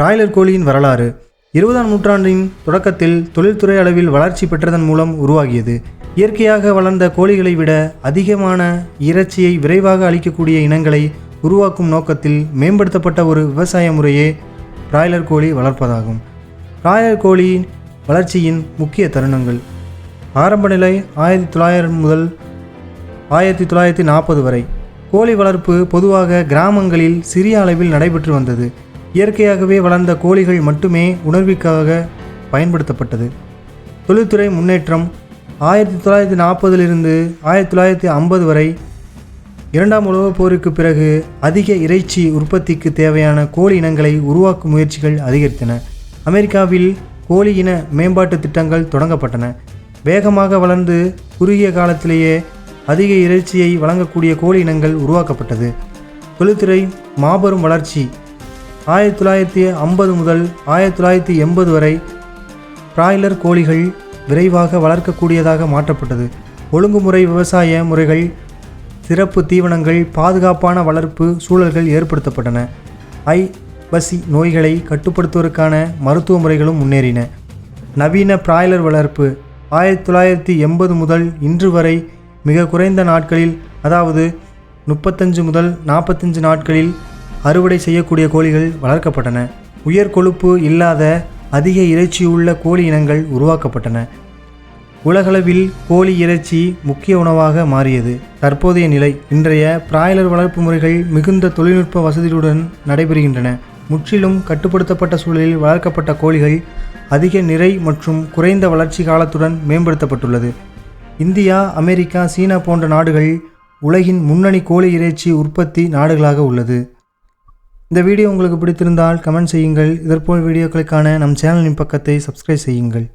Broiler கோழியின் வரலாறு இருபதாம் நூற்றாண்டின் தொடக்கத்தில் தொழில்துறை அளவில் வளர்ச்சி பெற்றதன் மூலம் உருவாகியது. இயற்கையாக வளர்ந்த கோழிகளை விட அதிகமான இறைச்சியை விரைவாக அளிக்கக்கூடிய இனங்களை உருவாக்கும் நோக்கத்தில் மேம்படுத்தப்பட்ட ஒரு விவசாய முறையே பிராய்லர் கோழி வளர்ப்பதாகும். பிராய்லர் கோழியின் வளர்ச்சியின் முக்கிய தருணங்கள். ஆரம்ப நிலை ஆயிரத்தி தொள்ளாயிரம் முதல் ஆயிரத்தி தொள்ளாயிரத்தி நாற்பது வரை கோழி வளர்ப்பு பொதுவாக கிராமங்களில் சிறிய அளவில் நடைபெற்று வந்தது. இயற்கையாகவே வளர்ந்த கோழிகள் மட்டுமே உணர்விற்காக பயன்படுத்தப்பட்டது. தொழில்துறை முன்னேற்றம் ஆயிரத்தி தொள்ளாயிரத்தி நாற்பதிலிருந்து ஆயிரத்தி தொள்ளாயிரத்தி ஐம்பது வரை இரண்டாம் உலகப் போருக்கு பிறகு அதிக இறைச்சி உற்பத்திக்கு தேவையான கோழி இனங்களை உருவாக்கும் முயற்சிகள் அதிகரித்தன. அமெரிக்காவில் கோழி இன மேம்பாட்டு திட்டங்கள் தொடங்கப்பட்டன. வேகமாக வளர்ந்து குறுகிய காலத்திலேயே அதிக இறைச்சியை வழங்கக்கூடிய கோழி இனங்கள் உருவாக்கப்பட்டது. தொழில்துறை மாபெரும் வளர்ச்சி ஆயிரத்தி தொள்ளாயிரத்தி ஐம்பது முதல் ஆயிரத்தி தொள்ளாயிரத்தி எண்பது வரை பிராய்லர் கோழிகள் விரைவாக வளர்க்கக்கூடியதாக மாற்றப்பட்டது. ஒழுங்குமுறை விவசாய முறைகள் சிறப்பு தீவனங்கள் பாதுகாப்பான வளர்ப்பு சூழல்கள் ஏற்படுத்தப்பட்டன. ஐ பசி நோய்களை கட்டுப்படுத்துவதற்கான மருத்துவ முறைகளும் முன்னேறின. நவீன பிராய்லர் வளர்ப்பு ஆயிரத்தி தொள்ளாயிரத்தி எண்பது முதல் இன்று வரை மிக குறைந்த நாட்களில் அதாவது முப்பத்தஞ்சு முதல் நாற்பத்தஞ்சு நாட்களில் அறுவடை செய்யக்கூடிய கோழிகள் வளர்க்கப்பட்டன. உயர் கொழுப்பு இல்லாத அதிக இறைச்சி உள்ள கோழி இனங்கள் உருவாக்கப்பட்டன. உலகளவில் கோழி இறைச்சி முக்கிய உணவாக மாறியது. தற்போதைய நிலை இன்றைய பிராய்லர் வளர்ப்பு முறைகள் மிகுந்த தொழில்நுட்ப வசதியுடன் நடைபெறுகின்றன. முற்றிலும் கட்டுப்படுத்தப்பட்ட சூழலில் வளர்க்கப்பட்ட கோழிகள் அதிக நிறை மற்றும் குறைந்த வளர்ச்சி காலத்துடன் மேம்படுத்தப்பட்டுள்ளது. இந்தியா அமெரிக்கா சீனா போன்ற நாடுகள் உலகின் முன்னணி கோழி இறைச்சி உற்பத்தி நாடுகளாக உள்ளது. இந்த வீடியோ உங்களுக்கு பிடித்திருந்தால் கமெண்ட் செய்யுங்கள். இதற்போல் வீடியோக்களுக்கான நம் சேனலின் பக்கத்தை சப்ஸ்கிரைப் செய்யுங்கள்.